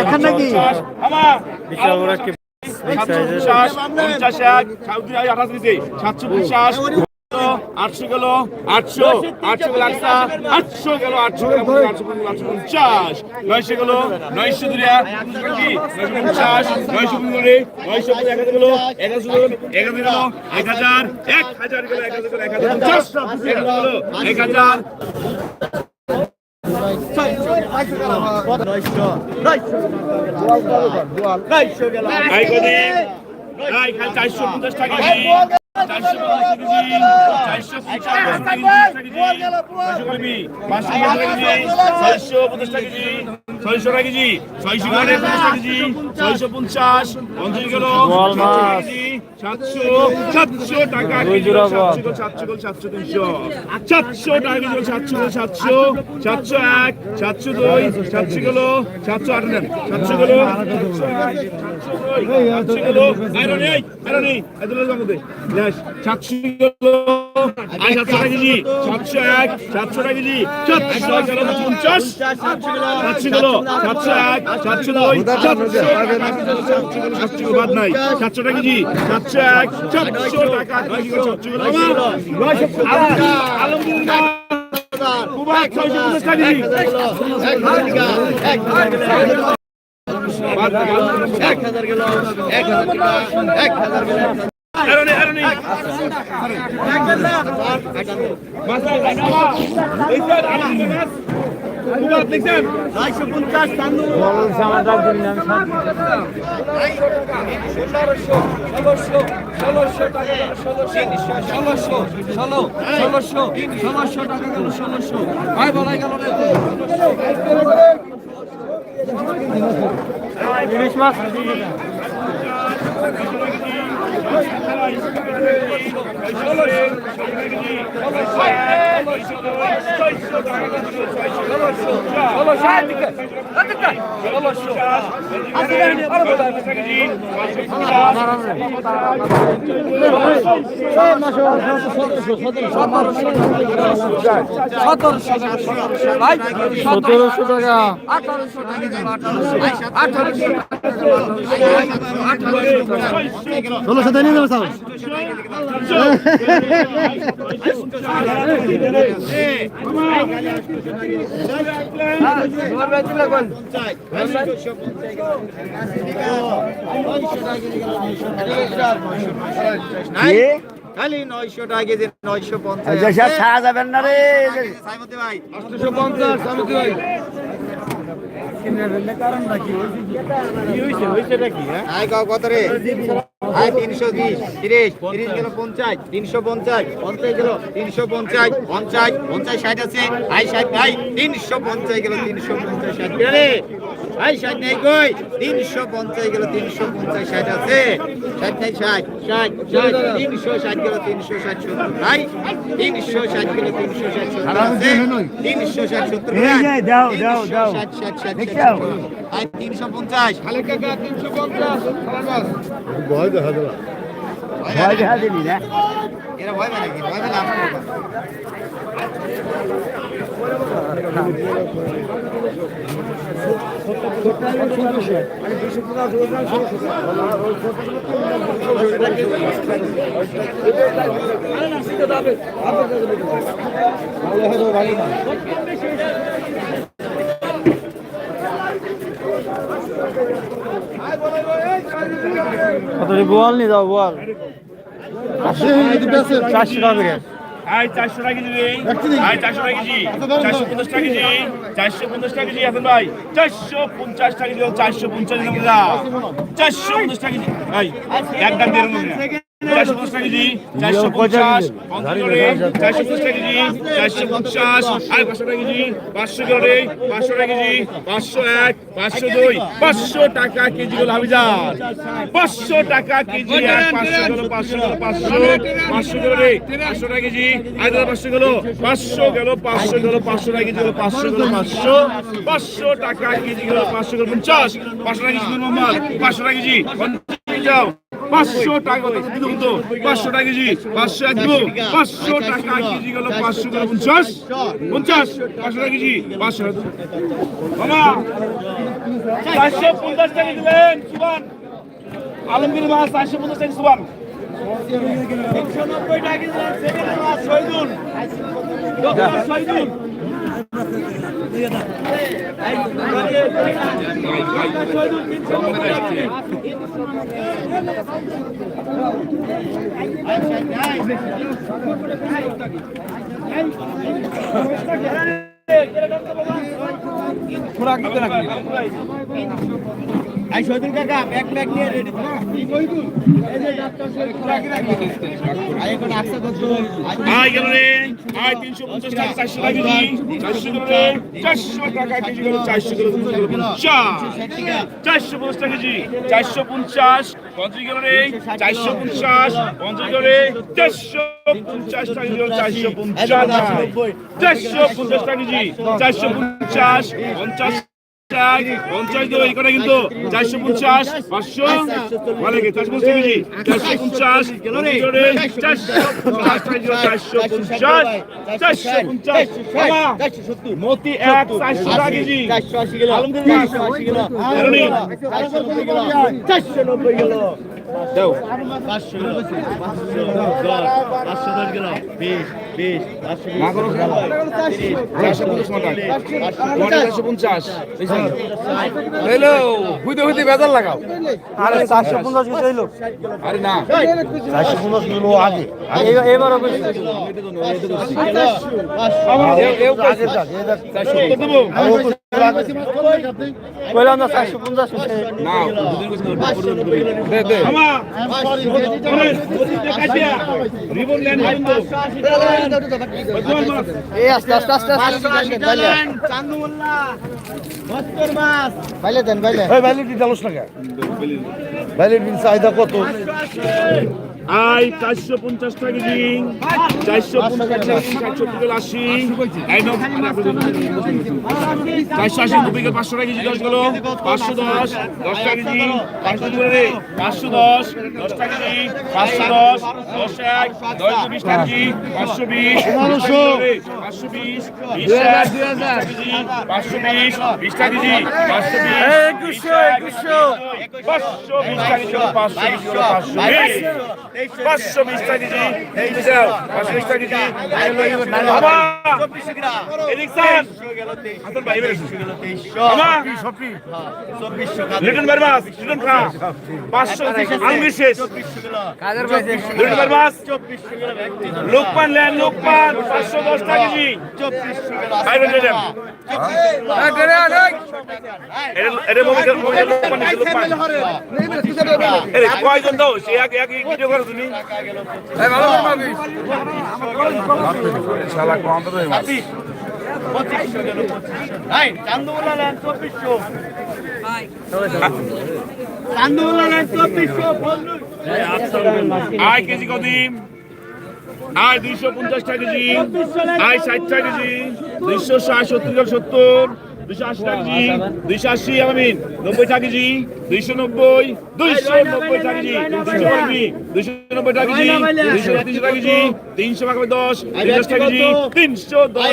এখন নাকি? বিশাল বড় একটি আটশো গেল আটশো আটশো গেল আটশো আটশো গেল আটশো গেল আটশো পঞ্চাশ নয়শো গেল নয়শো দুরিয়া পঞ্চাশ নয়শো পনেরো নয়শো এক হাজার গেল এক হাজার গেল এক হাজার এক হাজার গেল এক হাজার গেল এক হাজার পঞ্চাশ। এক হাজার এক হাজার। আই কদি আই খালি চারশো পঞ্চাশ টাকা চারশো পঞ্চাশ চারশো টাকা কেজি পাঁচশো পঞ্চাশ টাকা কেজি। ছয়শো টাকা কেজি ছয়শো টাকা কেজি ছয়শো পঞ্চাশ পঞ্চাশ কিলো সাতশো সাতশো টাকা সাতশো সাতশো গেল সাতশো তিনশো। সাতশো টাকা কেজি সাতশো সাতশো সাতশো এক সাতশো দুই সাতশো গেল সাতশো আট সাতশো গেল সাতশো গেল সাতশো গেল সাতশো টাকা কেজি সাতশো এক সাতশো টাকা কেজি সাতশো গেল পঞ্চাশ সাতশো গেল সাতশো এক সাতশো দুই সাতশো গেল বাদ নাই। সাতশো টাকা কেজি সাতশো এক সাতশো টাকা কেজি সাতশো গেল আলমদুলিল্লাহ কুবাক ছয়শো পঞ্চাশ টাকা কেজি বাদ মাসা, বাবা, এই স্যার, আলমদুলিল্লাহ, কুবাক দেখছেন? ইলিশ মাছ সতেরোশো টাকা ষোলোশো দিয়ে নিয়ে যাব স্যার খালি নয়শো টাকা কেজি নয়শো পঞ্চাশ ছাড়া যাবেন না রে সাইমতি ভাই আয় কাও কত রে আয় তিনশো বিশ, তিরিশ তিরিশ গেল পঞ্চাশ, তিনশো পঞ্চাশ পঞ্চাশ গেল তিনশো পঞ্চাশ পঞ্চাশ পঞ্চাশ ষাট আছে আই ষাট নাই তিনশো পঞ্চাশ গেল তিনশো পঞ্চাশ ষাট। আয় ষাট নেই কই? তিনশো পঞ্চাশ গেল তিনশো পঞ্চাশ ষাট আছে। ষাট নাই ষাট ষাট ষাট তিনশো ষাট গেল তিনশো ষাট সত্তর। নাই তিনশো ষাট গেল তিনশো ষাট সত্তর আছে। তিনশো ষাট সত্তর দাও, দাও, দাও। ষাট ষাট ষাট দেখাও। আয় তিনশো পঞ্চাশ। ভয় দেখা দিলি না। এরা ভয় পেয়ে নাকি? ভয় পেলে আমার ব্যাপার। কত বোয়াল নি দাও বোয়াল। চারশো টাকা করে। আয় চারশো টাকা কেজি। আয় চারশো টাকা কেজি। চারশো পঞ্চাশ টাকা কেজি। চারশো পঞ্চাশ টাকা কেজি এখন ভাই। চারশো পঞ্চাশ টাকা কেজি চারশো পঞ্চাশ টাকা চারশো পঞ্চাশ টাকা কেজি। ভাই একদম দিয়ে চারশো পঞ্চাশ কেজি চারশো পঞ্চাশ করে চারশো পঞ্চাশ কেজি চারশো পঞ্চাশ আর পাঁচশো টাকা কেজি পাঁচশো করে পাঁচশো টাকা কেজি পাঁচশো এক পাঁচশো দুই পাঁচশো টাকা কেজি হলো হাবিজার পাঁচশো টাকা কেজি এক পাঁচশো গেল পাঁচশো গেল পাঁচশো পাঁচশো গেল রে পাঁচশো টাকা কেজি আয় দাদা পাঁচশো গেল পাঁচশো গেল পাঁচশো গেল পাঁচশো টাকা কেজি গেল পাঁচশো গেল পাঁচশো পাঁচশো টাকা কেজি গেল পাঁচশো গেল পঞ্চাশ পাঁচশো টাকা কেজি পাঁচশো টাকা কেজি যাও পাঁচশো টাকা দিব পাঁচশো টাকা কেজি, পাঁচশো এক দিব পাঁচশো টাকা কেজি গেল পাঁচশো গেল পঞ্চাশ। পঞ্চাশ, পাঁচশো টাকা কেজি, পাঁচশো। চারশো পঞ্চাশ টাকা আলমগীর মাছ চারশো পঞ্চাশ টাকা, সুবান। খোরাক দিতে আই শহীদুল কাকা ব্যাগ ব্যাগ নিয়ে রেডি আয় গেল রে আয় তিনশো পঞ্চাশ টাকা চারশো টাকা কেজি চারশো চারশো টাকা কেজি চারশো পঞ্চাশ চারশো পঞ্চাশ টাকা কেজি চারশো পঞ্চাশ পঞ্চাশ গেল রে চারশো পঞ্চাশ পঞ্চাশ গেল রে চারশো পঞ্চাশ টাকা গেল চারশো পঞ্চাশ চারশো পঞ্চাশ টাকা কেজি চারশো পঞ্চাশ পঞ্চাশ এই কটা কিন্তু চারশো পঞ্চাশ পাঁচশো ভালো লাগে চারশো পঞ্চাশ চারশো পঞ্চাশ চারশো পঞ্চাশ মতি এক চারশো টাকা কেজি। চারশো আশি গেল চারশো নব্বই দাও। পাঁচশো পাঁচশো দশ পাঁচশো দশ গেল বিশ বিশ পাঁচশো। চারশো পঞ্চাশ হুইতে হুইতে বেজার লাগাও আরে চারশো পঞ্চাশ কিছু হইল আরে না। চারশো পঞ্চাশ কিলো আগে এবারও বেশি কইলাম না চারশো পঞ্চাশ দেন এই আস্তে আস্তে আস্তে বাইলে দেন বাইলে টাকা ভ্যালিডির চাহিদা কত আই চারশো পঞ্চাশ টাকা কেজি চারশো পঞ্চাশ চারশো আশি চারশো আশি পাঁচশো টাকা কেজি দশ গেল পাঁচশো দশ দশ টাকা কেজি পাঁচশো পাঁচশো দশ দশ টাকা কেজি পাঁচশো দশ দশ এক দশ বিশ টাকা কেজি পাঁচশো বিশ পাঁচশো বিশ বিশ কেজি পাঁচশো বিশ বিশ টাকা কেজি পাঁচশো বিশ পাঁচশো বিশ টাকা কেজি পাঁচশো বিশ পাঁচশো বিশ। পাঁচশো বিশ টাকা কেজি এই যাও পাঁচশো বিশ টাকা বারবাস লোকমান লেন লোকমান পাঁচশো দশ টাকা কেজি কয়জন দাও সে এক এক ভিডিও করো তুমি? নেন চব্বিশশো। নেন চব্বিশশো আয় কেজি কদিন? আয় দুইশো পঞ্চাশ টাকা কেজি। আয় ষাট টাকা কেজি। দুইশো ষাট সত্তর। দুইশো আশি টাকা কেজি। দুইশো আশি আমিন। নব্বই টাকা কেজি। দুইশো নব্বই। দুইশো নব্বই টাকা কেজি দুইশো নব্বই দুইশো নব্বই টাকা কেজি দুইশো তিনশো টাকা কেজি তিনশো টাকা দশ তিনশো টাকা কেজি তিনশো দশ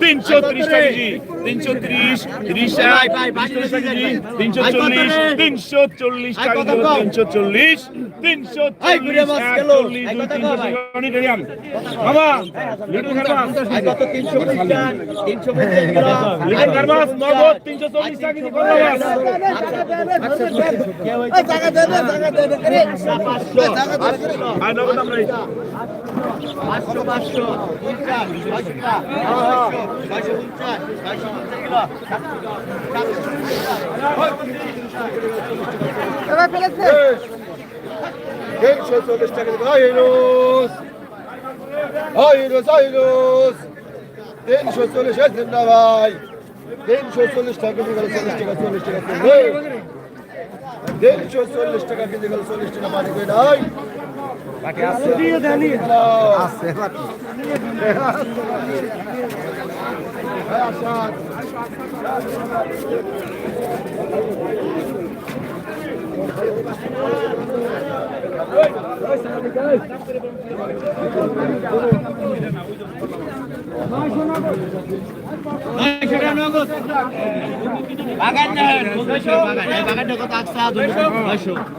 তিনশো ত্রিশ টাকা কেজি তিনশো ত্রিশ ত্রিশ তিনশো চল্লিশ তিনশো চল্লিশ টাকা তিনশো চল্লিশ তিনশো চল্লিশ এক চল্লিশ দুই তিনশো অনেক এরিয়াম বাবা লিটল খারবাস তিনশো তিনশো পঞ্চাশ খারবাস নগদ তিনশো চল্লিশ টাকা কেজি করলাবাস আর নগদ আমরা এই- পাঁচশো পাঁচশো পঞ্চাশ ছয়শো ছয়শো তিনশো চল্লিশ টাকা কেজি গেল চল্লিশ টাকা চল্লিশ টাকা তিনশো চল্লিশ টাকা কেজি গেল চল্লিশ টাকা। পানি করে নাই বাকি আছে আছে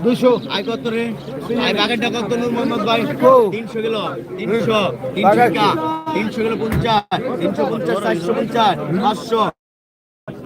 দুশো আই কত রে? আই বাগেরটা কত নূর মোহাম্মদ ভাই? তিনশো কিলো তিনশো তিনশো টাকা। তিনশো কিলো পঞ্চাশ তিনশো পঞ্চাশ চারশো পঞ্চাশ পাঁচশো।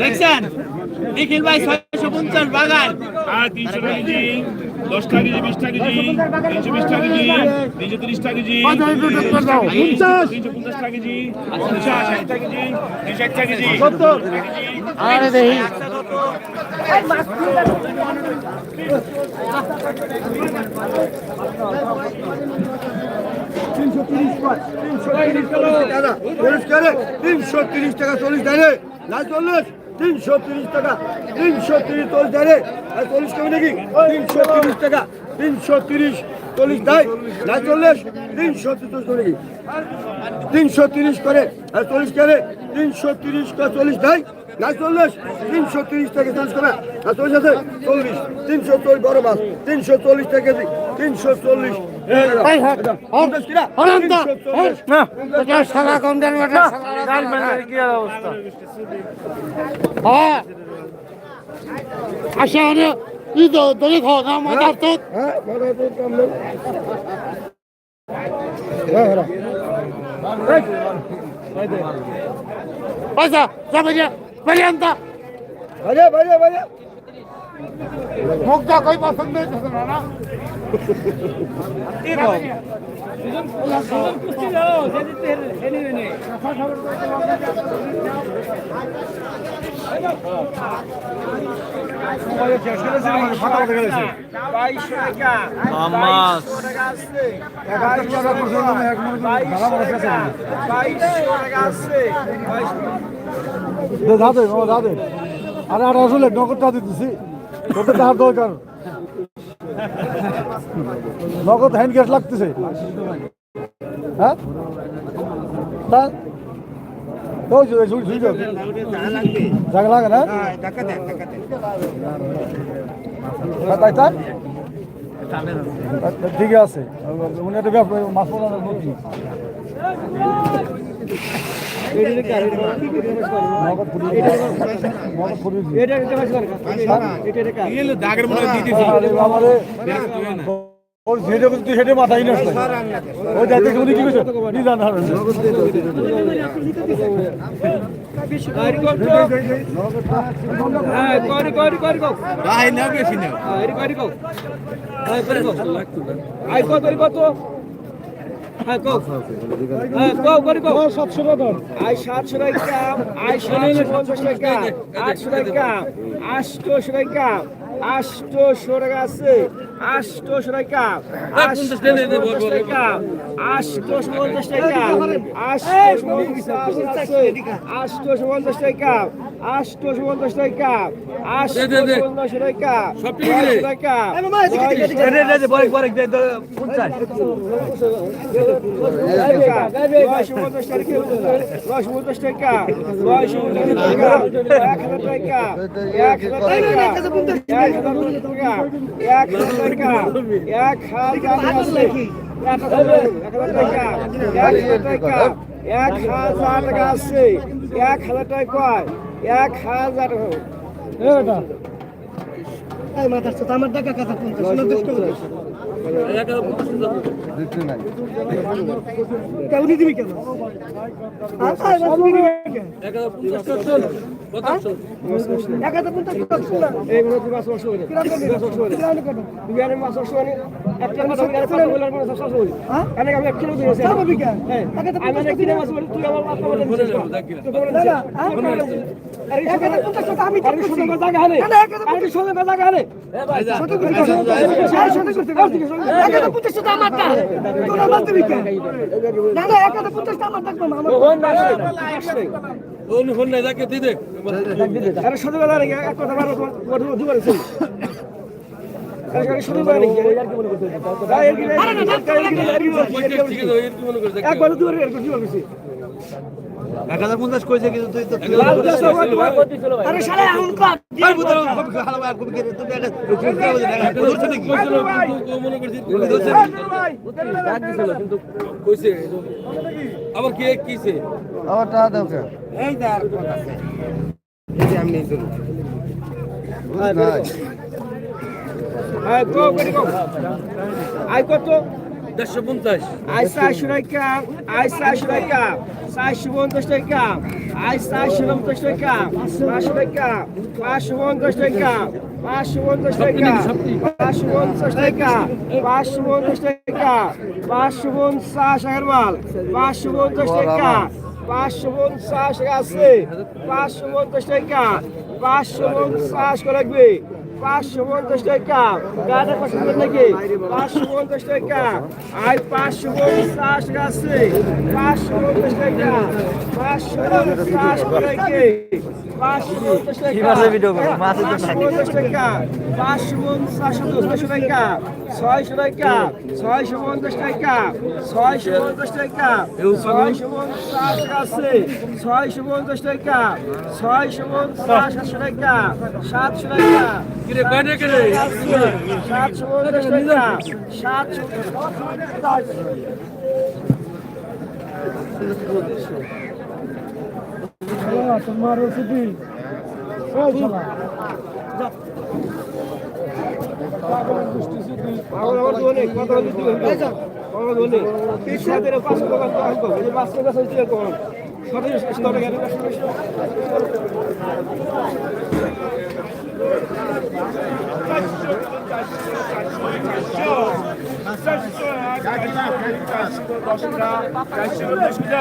লেখছেন নিখিল ভাই ছয়শো পঞ্চাশ বাগান আর তিনশো টাকা কেজি। দশ টাকা কেজি বিশ টাকা কেজি। তিনশো বিশ টাকা কেজি। তিনশো তিরিশ টাকা কেজি। তিনশো পঞ্চাশ টাকা কেজি। পঞ্চাশ ষাট টাকা কেজি। তিনশো ষাট টাকা কেজি। আরে দেখি তিনশো তিরিশ টাকা চল্লিশ দেয়। না চল্লিশ তিনশো তিরিশ টাকা তিনশো তিরিশ চল্লিশ দেয় আর চল্লিশ কমে নাকি তিনশো তিরিশ টাকা তিনশো তিরিশ চল্লিশ দেয় না চল্লিশ তিনশো তিরিশ নাকি তিনশো তিরিশ করে আর চল্লিশ করে তিনশো তিরিশ চল্লিশ দেয়। না চল্লিশ তিনশো তিরিশ টাকা চল্লিশ। করে আর চল্লিশ আছে চল্লিশ। তিনশো চল্লিশ বড় মাছ তিনশো চল্লিশ টাকা কেজি তিনশো চল্লিশ। পঞ্চাশ কিনা? তিনশো চল্লিশ। না এটা সাদা কম দেন বেটা কি আর অবস্থা হ্যাঁ আসে আরে ই দলি খাও না মাথার তো হ্যাঁ। হ্যাঁ, হ্যাঁ। পয়সা যে বেরিয়ান্তা বাজে, বাজে, বাজে। মুখটা কই পছন্দ হইতেছে না না? দাদে দাদে। আরে আর আসলে নগদটা দিতেছি। টাকার দরকার। নগদ হ্যান্ড ক্যাশ লাগতেছে। হ্যাঁ? তা ওই যে লাগে না? তাই আচ্ছা, ঠিক আছে। উনি একটা মাছ মনে মাথায় নষ্ট ওই যাতে উনি কি করছে নি জান হারন ভাই না বেশি না সাতশো টাকা আই সাতশো টাকা আই সাতশো পঞ্চাশ টাকা আটশো টাকা আটশোশো টাকা টাকা আছে আটশোশো টাকা আটশোশো টাকা আটশোশো পঞ্চাশ টাকা আটশোশো আছে আটশোশো পঞ্চাশ টাকা আটশোশো পঞ্চাশ টাকা আটশোশো পঞ্চাশ টাকা ছয়শো টাকা নয়শো পঞ্চাশ টাকা নয়শো পঞ্চাশ টাকা নয়শো পঞ্চাশ টাকা এক হাজার টাকা এক হাজার টাকা এক হাজার টাকা এক হাজার টাকা এক হাজার এক হাজার এক হাজার টাকা এক হাজার টাকা এক হাজার টাকা আছে এক হাজার টাকা এক হাজার মাংস হয়ে একটা কথা বলি, কথা বলার কোনো আমি এক কিলো দিয়েছি। হ্যাঁ। মাছ বলি, তুই আমার বাপ মামার দিছিস। তুই তো বলে দিছিস। আরে এই সোজা- আরে এই সোজা কথা গানে। আরে এই সোজা কথা গানে। সোজা কথা গানে। আরে সোজা কথা গানে। ও হন না, আসছে। আরে সোজা কথা রেখে এক কথা বারো তোমার দুবার ছিল না একবার দুবার এর কি বলছিস এক হাজার পঞ্চাশ কইছে কিন্তু তুই তো আরে শালা এখন কর আবার কে কিছে আবার টাকা দাও কে? এই দাঁড় এই যে আমি নেই। তো আই কত? দেড়শো পঞ্চাশ। আইসা আশুরাই কাপ আইসা আশুরাই cup Sashi won the stake cap. está em won the stake cap. Sashi won the stake cap. Sashi won the stake está em won the stake cap. Sashi won the stake cap. Sashi won the stake cap. Sashi won Sasha Herbal. Sashi won the stake cap. Sashi won Sasha Gassi. Sashi está em stake cap. Sashi won Sasha Gregby. পাঁচশো পঞ্চাশ টাকা। গাড়ির পাশে নাকি? পাঁচশো পঞ্চাশ টাকা। আয় পাঁচশো পঞ্চাশ আছে। পাঁচশো পঞ্চাশ টাকা। পাঁচশো পঞ্চাশ টাকা। পাঁচশো পঞ্চাশ টাকা। পাঁচশো পঞ্চাশ টাকা। ছয়শো টাকা। ছয়শো পঞ্চাশ টাকা। ছয়শো পঞ্চাশ টাকা। ছয়শো পঞ্চাশ আছে। ছয়শো পঞ্চাশ টাকা। ছয়শো পঞ্চাশ সাতশো টাকা। সাতশো টাকা। কিরে কয়টা কিরে সাতশো পঞ্চাশ টাকা সাতশো তোমার রসিদি আমার আমার দোনে কত হলে দিতে হবে আমার দোনে সাদের পাঁচশো টাকা তো আসব এই পাঁচশো টাকা দিতে কম সতেরো শেষ করে গেলে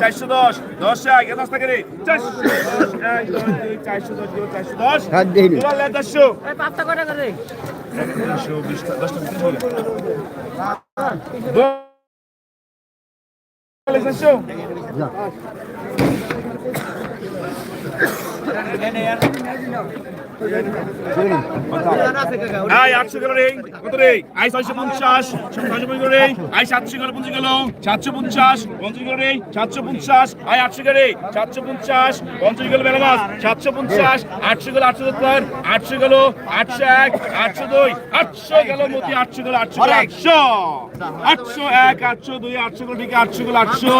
চারশো দশ দশ এক দশ টাকা রে চারশো দশ এক দশ দুই চারশো দশ কিলো চারশো দশ হাত দেয়নি। চারশো পাঁচটা কটা করে তিনশো বিশটা দশটা বিশ চারশো আটশো রে রে? আই ছয়শো পঞ্চাশ রে। আই সাতশো রে। আটশো সাতশো পঞ্চাশ আটশো গেল আটশো আটশো আটশো এক, আটশো দুই, আটশো গেল আটশো আটশো আটশো। এক, আটশো দুই, আটশো গেল আটশো আটশো।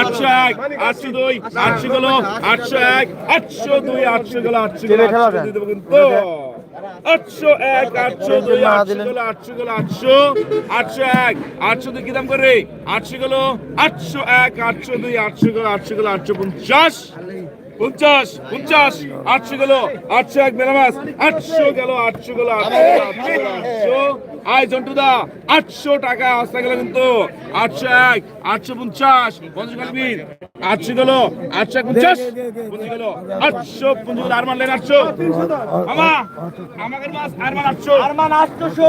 আটশো এক, আটশো দুই, আটশো গেল আটশো এক, আটশো দুই আটশো গেল আটশো গেল আটশো দিয়ে দেবো কিন্তু। আটশো এক আটশো দুই আটশো গেল আটশো গেল আটশো আটশো এক আটশো দুই কি দাম করে? আটশো গেল আটশো এক আটশো দুই আটশো গেল আটশো গেল আটশো পঞ্চাশ পঞ্চাশ পঞ্চাশ আটশো গেল আটশো এক মেলামাস আটশো গেল আটশো গেল আটশো গেল, আটশো আটশো। আয় জন্টুদা আটশো টাকা আসতে গেল কিন্তু। আটশো এক আটশো পঞ্চাশ পঞ্চাশ কালবি আটশো গেল আটশো এক পঞ্চাশ পঞ্চাশ গেল। আটশো পঞ্চাশ গেল আর মানলেন আটশো আমাদের মান আটশো।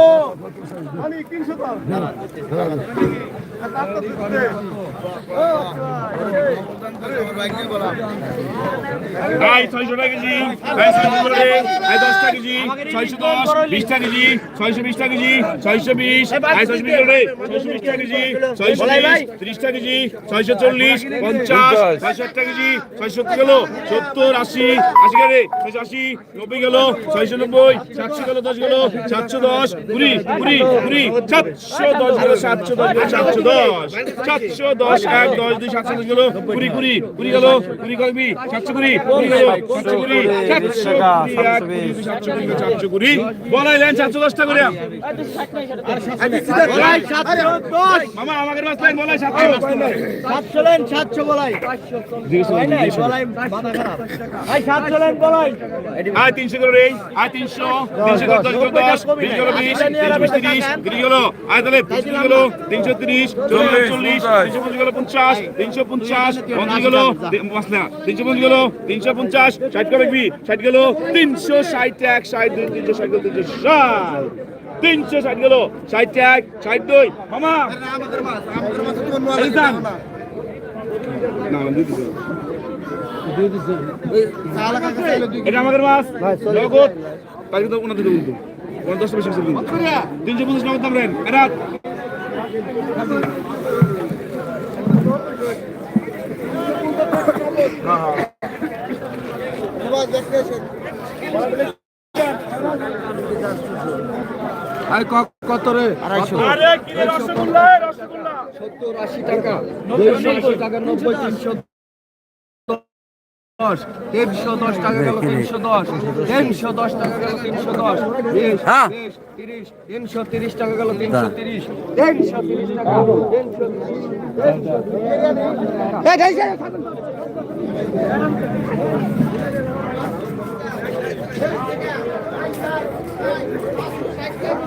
আই ছয়শো টাকা কেজি। আই ছয়শো করে আই দশ টাকা কেজি। ছয়শো দশ বিশ টাকা কেজি। ছয়শো বিশ টাকা কেজি। ছয়শো বিশ ছয়শো বিশ টাকা কেজি ছয়শো ত্রিশ টাকা কেজি ছয়শো চল্লিশ পঞ্চাশ ছয়শো টাকা কেজি ছয়শো গেল সত্তর আশি আশি গেলে ছয়শো আশি নব্বই গেল ছয়শো নব্বই সাতশো গেল দশ গেল সাতশো দশ কুড়ি কুড়ি কুড়ি সাতশো দশ গেল সাতশো দশ গেল সাতশো দশ সাতশো দশ এক দশ দুই সাতশো দশ গেল কুড়ি কুড়ি কুড়ি গেল কুড়ি করবি সাতশো কুড়ি কুড়ি গেল সাতশো কুড়ি সাতশো কুড়ি সাতশো কুড়ি সাতশো কুড়ি। বলাইলেন সাতশো দশটা করে। তিনশো করে আয় তিনশো। তিনশো করে দশ। করে করে বিশ তিনশো তিরিশ তিরিশ গেলো আয় তাহলে তিনশো গেলো তিনশো তিরিশ চল্লিশ। চল্লিশ তিনশো পঞ্চাশ গেলো পঞ্চাশ তিনশো পঞ্চাশ তিনশো পঞ্চাশ গেলো তিনশো পঞ্চাশ ষাট করে ষাট গেলো তিনশো ষাট এক ষাট দুই তিনশো ষাট তিনশো ষাট। তিনশো ষাট গেলো। ষাট এক, ষাট দুই। মামা। এটা আমাদের তাই কিন্তু ওনাদের কিন্তু দশটা বেশি তিনশো পঞ্চাশ নগদ দাম রেন এরা। কত রে আরে কি রে, রসগোল্লা এ, রসগোল্লা। সত্তর আশি টাকা দুইশো টাকা নব্বই তিনশো দশ তিনশো দশ টাকা গেল তিনশো দশ তিনশো দশ টাকা গেল তিনশো দশ বিশ বিশ তিরিশ তিনশো তিরিশ টাকা গেল তিনশো তিরিশ তিনশো তিরিশ টাকা তিনশো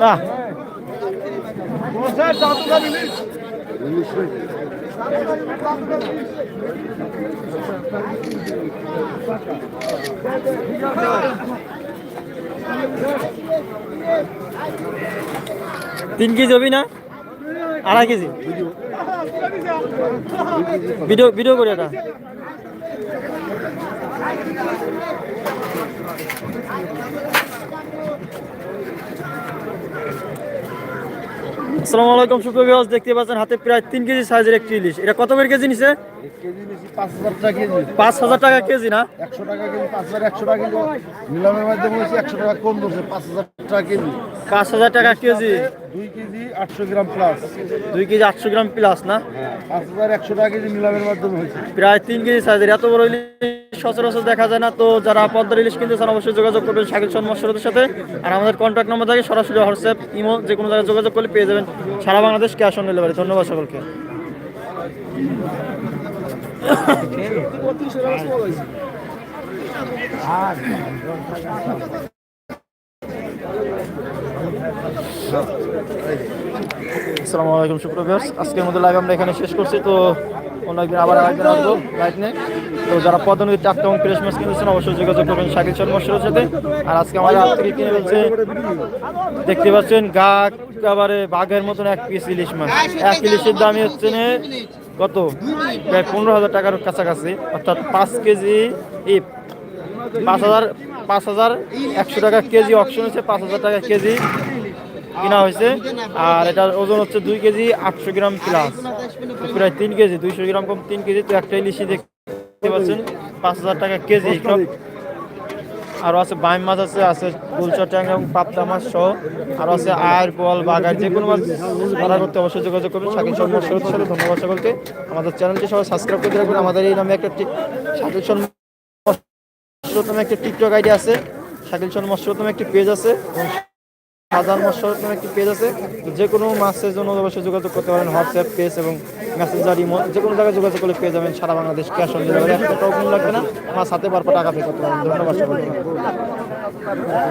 না। তিন কেজি হবি না? আড়াই কেজি? ভিডিও ভিডিও করে এটা। আসসালামু আলাইকুম সুপ্রিয় দেখতে পাচ্ছেন হাতে প্রায় তিন কেজি সাইজের একটি ইলিশ। এটা কত করে কেজি নিছে? পাঁচ হাজার টাকা কেজি। না? একশো টাকা কেজি পাঁচ হাজার একশো টাকা কেজি। নিলামের মাধ্যমে একশো টাকা কম করছে পাঁচ হাজার টাকা কেজি। পাঁচ হাজার টাকা কেজি। দুই কেজি আটশো গ্রাম প্লাস দুই কেজি আটশো গ্রাম প্লাস না? পাঁচ হাজার একশো টাকা কেজি নিলামের মাধ্যমে হয়েছে। প্রায় তিন কেজি সাইজের এত বড় ইলিশ সচরাচর দেখা যায় না। তো যারা পদ্মার ইলিশ কিনতে চান অবশ্যই যোগাযোগ করবেন শাকিল চন্দ সাথে। আর আমাদের কন্ট্যাক্ট নম্বর থাকে সরাসরি হোয়াটসঅ্যাপ ইমো যে কোনো জায়গায় যোগাযোগ করলে পেয়ে যাবেন। সারা বাংলাদেশ ক্যাশ অন ডেলিভারি ধন্যবাদ সকলকে। আসসালামু আলাইকুম সুপ্রভাস আজকের মধ্যে লাইভ আমরা এখানে শেষ করছি। তো অন্য একদিন আবার আরেকদিন আসব লাইভ নিয়ে। তো যারা পদনদীর টাটকা এবং ফ্রেশ মাছ কিনেছেন, অবশ্যই যোগাযোগ করবেন শাকিল শর্মার সাথে। আর আজকে আমাদের হাত থেকে কিনে ফেলছে দেখতে পাচ্ছেন গা একেবারে বাঘের মতন এক পিস ইলিশ মাছ। এক ইলিশের দামই হচ্ছে কত? প্রায় পনেরো হাজার টাকার কাছাকাছি। অর্থাৎ পাঁচ কেজি এই পাঁচ হাজার পাঁচ হাজার একশো টাকা কেজি অপশন হচ্ছে, পাঁচ হাজার টাকা কেজি কিনা হয়েছে। আর এটার ওজন হচ্ছে দুই কেজি আটশো গ্রাম প্লাস প্রায় তিন কেজি, দুইশো গ্রাম কম তিন কেজি। তো একটা ইলিশি দেখতে পাচ্ছেন, পাঁচ হাজার টাকা কেজি আরও আছে বাইম মাছ আছে আছে গুলচা ট্যাং এবং মাছ সহ। আরও আছে আয়ের বল বাগার যে কোনো মাছ ভাড়া করতে অবশ্যই যোগাযোগ করবেন। শাকিল শর্মা সরোজ সাথে ধন্যবাদ সকলকে। আমাদের চ্যানেলটি সবাই সাবস্ক্রাইব করে রাখবেন। আমাদের এই নামে একটা শাকিল শর্মা মৎস্যতম একটি টিকটক আইডি আছে। শাকিল শর্মা মৎস্যতম একটি পেজ আছে। হাজার মৎস্যতম একটি পেজ আছে, যে কোনো মাছের জন্য অবশ্যই যোগাযোগ করতে পারেন হোয়াটসঅ্যাপ পেজ এবং মেসেঞ্জার ইমো যে কোনো জায়গায় যোগাযোগ করলে পেয়ে যাবেন সারা বাংলাদেশ ক্যাশ অন ডেলিভারি লাগবে না মাছ হাতে পারপর টাকা পে করতে পারেন। ধন্যবাদ